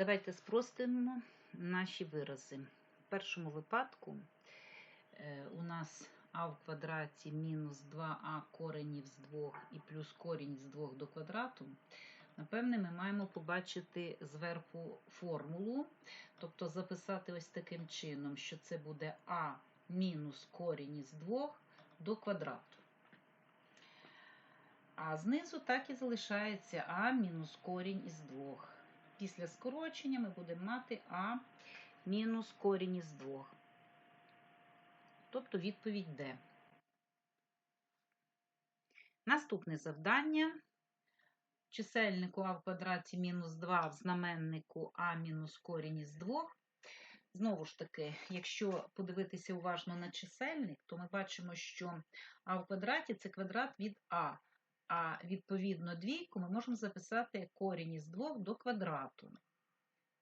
Давайте спростимо наші вирази. В першому випадку е, у нас а в квадраті мінус 2а коренів з 2 і плюс корінь з 2 до квадрату. Напевне, ми маємо побачити зверху формулу, тобто записати ось таким чином, що це буде а мінус корінь із 2 до квадрату. А знизу так і залишається а мінус корінь із 2. Після скорочення ми будемо мати а мінус корінь із 2. Тобто відповідь Д. Наступне завдання. Чисельнику а в квадраті мінус 2 в знаменнику а мінус корінь із 2. Знову ж таки, якщо подивитися уважно на чисельник, то ми бачимо, що а в квадраті це квадрат від а. А відповідно двійку ми можемо записати корінь із 2 до квадрату.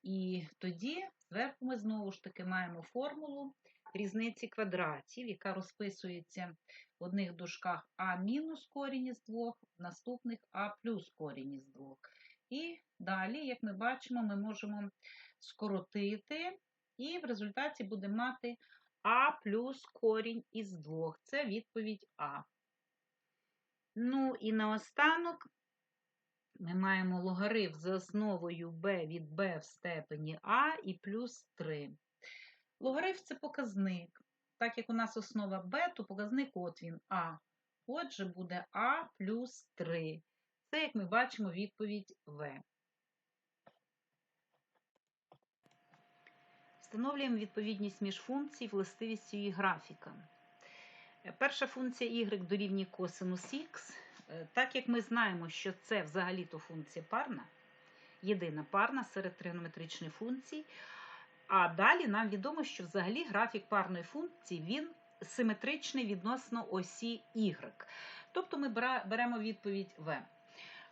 І тоді зверху ми знову ж таки маємо формулу різниці квадратів, яка розписується в одних дужках а мінус корінь із 2, в наступних а плюс корінь із 2. І далі, як ми бачимо, ми можемо скоротити, і в результаті будемо мати а плюс корінь із 2. Це відповідь А. Ну і наостанок ми маємо логарифм за основою b від b в степені а і плюс 3. Логарифм – це показник. Так як у нас основа b, то показник от він а. Отже, буде а плюс 3. Це, як ми бачимо, відповідь В. Встановлюємо відповідність між функцій властивістю і графіка. Перша функція y дорівнює косинус х. Так як ми знаємо, що це взагалі-то функція парна, єдина парна серед тригонометричних функцій. А далі нам відомо, що взагалі графік парної функції він симетричний відносно осі y. Тобто ми беремо відповідь В.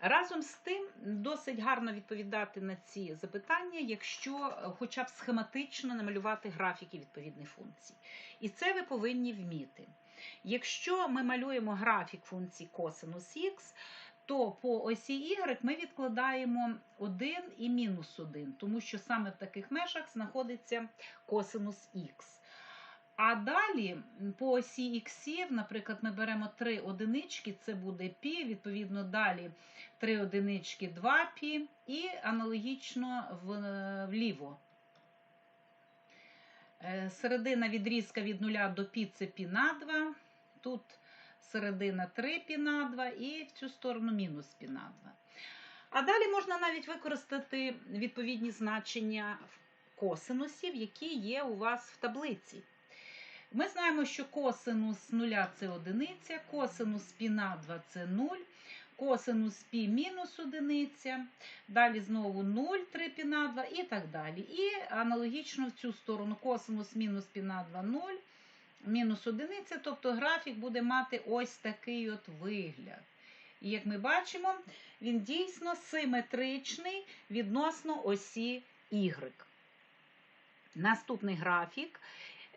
Разом з тим, досить гарно відповідати на ці запитання, якщо хоча б схематично намалювати графіки відповідних функцій. І це ви повинні вміти. Якщо ми малюємо графік функції косинус х, то по осі y ми відкладаємо 1 і мінус 1, тому що саме в таких межах знаходиться косинус х. А далі по осі х, наприклад, ми беремо 3 одинички, це буде π, відповідно, далі 3 одинички 2π і аналогічно вліво. Е, середина відрізка від 0 до пі це пі на 2. Тут середина 3 пі на 2 і в цю сторону мінус пі на 2. А далі можна навіть використати відповідні значення косинусів, які є у вас в таблиці. Ми знаємо, що косинус 0 це одиниця, косинус пі на 2 це 0 косинус пі мінус одиниця, далі знову 0, 3 пі на 2 і так далі. І аналогічно в цю сторону косинус мінус пі на 2 0, мінус одиниця, тобто графік буде мати ось такий от вигляд. І як ми бачимо, він дійсно симетричний відносно осі y. Наступний графік.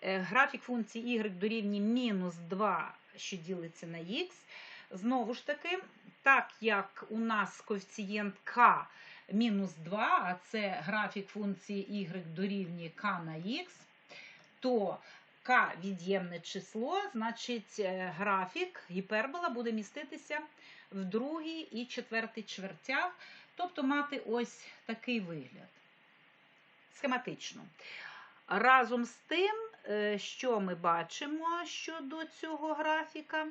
Е, графік функції y дорівнює мінус 2, що ділиться на х. Знову ж таки, так як у нас коефіцієнт k мінус 2, а це графік функції y дорівнює k на х, то k від'ємне число, значить графік гіпербола буде міститися в другій і четвертій чвертях, тобто мати ось такий вигляд. Схематично. Разом з тим, що ми бачимо щодо цього графіка,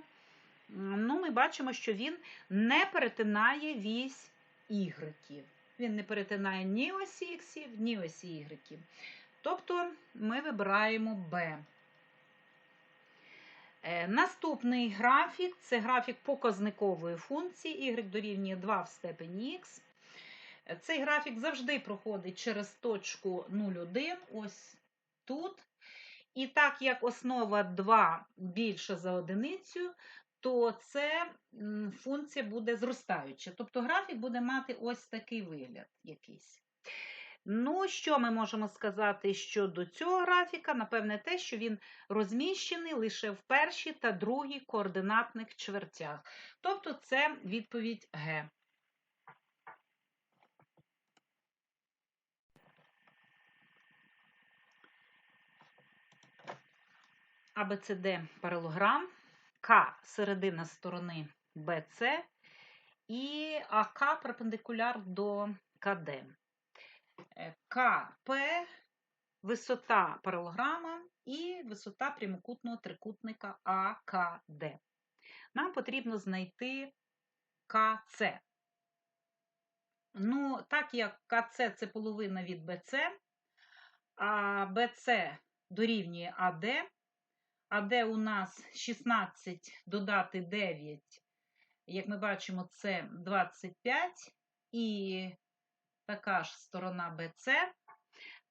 ну, ми бачимо, що він не перетинає вісь Y. Він не перетинає ні осі Х, ні осі Y. Тобто ми вибираємо B. Наступний графік це графік показникової функції y дорівнює 2 в степені х. Цей графік завжди проходить через точку 0,1, ось тут. І так як основа 2 більша за одиницю, то це функція буде зростаюча. Тобто графік буде мати ось такий вигляд якийсь. Ну, що ми можемо сказати щодо цього графіка? Напевне, те, що він розміщений лише в першій та другій координатних чвертях. Тобто, це відповідь Г. АБЦД паралограм. К середина сторони BC і АК перпендикуляр до КД. Е, КП висота паралограма і висота прямокутного трикутника АКД. Нам потрібно знайти КЦ. Ну, так як КЦ це половина від БЦ, а БЦ дорівнює АД, АД у нас 16 додати 9, як ми бачимо, це 25, і така ж сторона БЦ,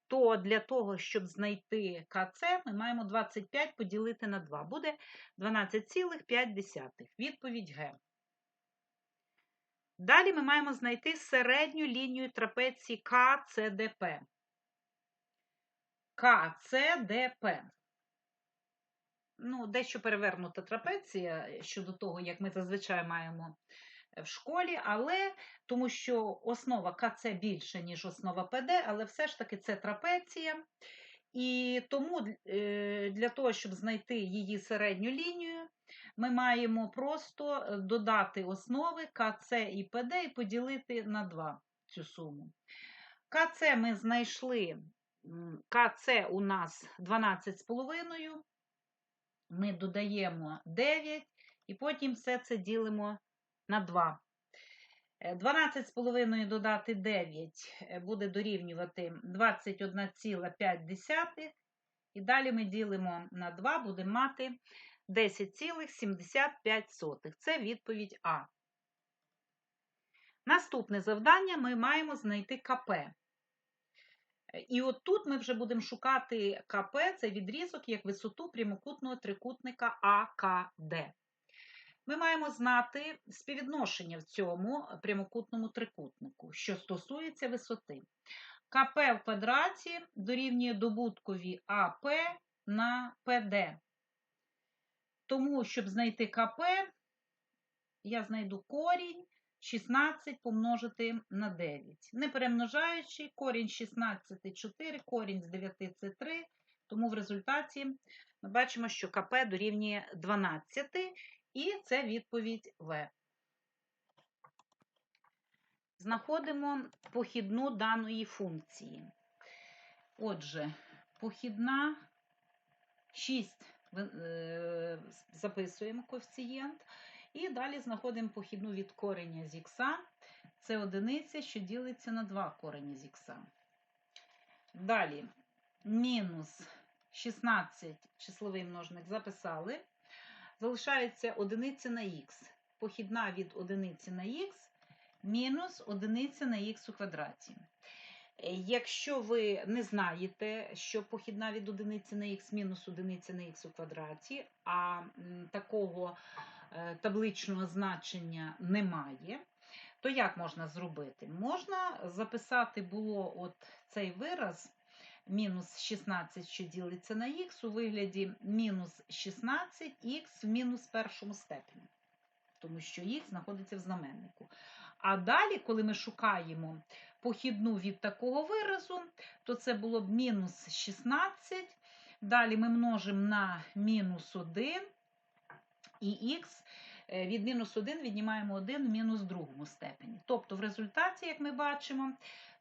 то для того, щоб знайти КЦ, ми маємо 25 поділити на 2. Буде 12,5. Відповідь Г. Далі ми маємо знайти середню лінію трапеції КЦДП. КЦДП. Ну, дещо перевернута трапеція щодо того, як ми зазвичай маємо в школі, але тому що основа КЦ більше, ніж основа ПД, але все ж таки це трапеція. І тому е, для того, щоб знайти її середню лінію, ми маємо просто е, додати основи КЦ і ПД і поділити на 2 цю суму. КЦ ми знайшли, КЦ у нас 12,5, ми додаємо 9, і потім все це ділимо на 2. 12,5 додати 9 е, буде дорівнювати 21,5. І далі ми ділимо на 2, будемо мати 10,75. Це відповідь А. Наступне завдання ми маємо знайти КП. І от тут ми вже будемо шукати КП, це відрізок як висоту прямокутного трикутника АКД. Ми маємо знати співвідношення в цьому прямокутному трикутнику, що стосується висоти. КП в квадраті дорівнює добуткові АП на ПД. Тому, щоб знайти КП, я знайду корінь 16 помножити на 9. Не перемножаючи, корінь 16 4, корінь з 9 це 3. Тому в результаті ми бачимо, що КП дорівнює 12. І це відповідь В. Знаходимо похідну даної функції. Отже, похідна 6 е, записуємо коефіцієнт. І далі знаходимо похідну від кореня з х. Це одиниця, що ділиться на 2 корені з х. Далі мінус 16 числовий множник записали залишається одиниця на х. Похідна від одиниці на х мінус одиниця на х у квадраті. Якщо ви не знаєте, що похідна від одиниці на х мінус одиниця на х у квадраті, а такого табличного значення немає, то як можна зробити? Можна записати було от цей вираз мінус 16, що ділиться на х, у вигляді мінус 16х в мінус першому степені, тому що х знаходиться в знаменнику. А далі, коли ми шукаємо похідну від такого виразу, то це було б мінус 16. Далі ми множимо на мінус 1 і х. Е, від мінус 1 віднімаємо 1 в мінус другому степені. Тобто, в результаті, як ми бачимо,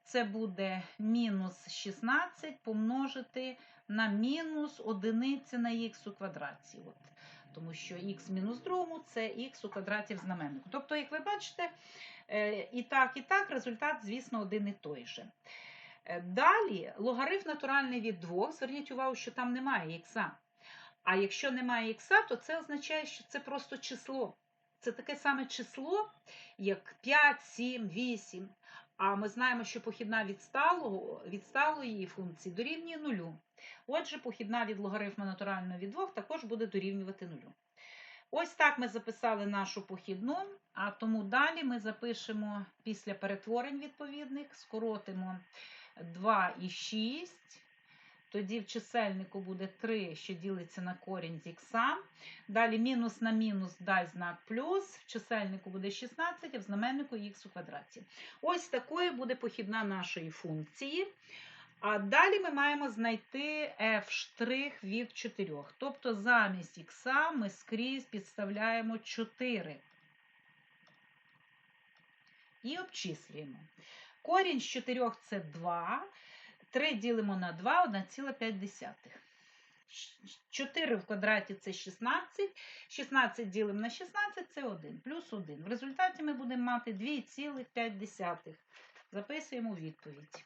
це буде мінус 16 помножити на мінус одиниці на х у квадраті. От. Тому що х мінус другому це х у квадраті в знаменнику. Тобто, як ви бачите, е, і так, і так, результат, звісно, один і той же. Е, далі логарифм натуральний від 2. Зверніть увагу, що там немає х. А якщо немає х, то це означає, що це просто число. Це таке саме число, як 5, 7, 8. А ми знаємо, що похідна від сталого, сталої функції дорівнює нулю. Отже, похідна від логарифма натурального від 2 також буде дорівнювати нулю. Ось так ми записали нашу похідну, а тому далі ми запишемо після перетворень відповідних, скоротимо 2 і 6 тоді в чисельнику буде 3, що ділиться на корінь з х. Далі мінус на мінус дай знак плюс, в чисельнику буде 16, а в знаменнику х у квадраті. Ось такою буде похідна нашої функції. А далі ми маємо знайти f' від 4. Тобто замість х ми скрізь підставляємо 4. І обчислюємо. Корінь з 4 це 2. 3 ділимо на 2, 1,5. 4 в квадраті це 16. 16 ділимо на 16 це 1. Плюс 1. В результаті ми будемо мати 2,5. Записуємо відповідь.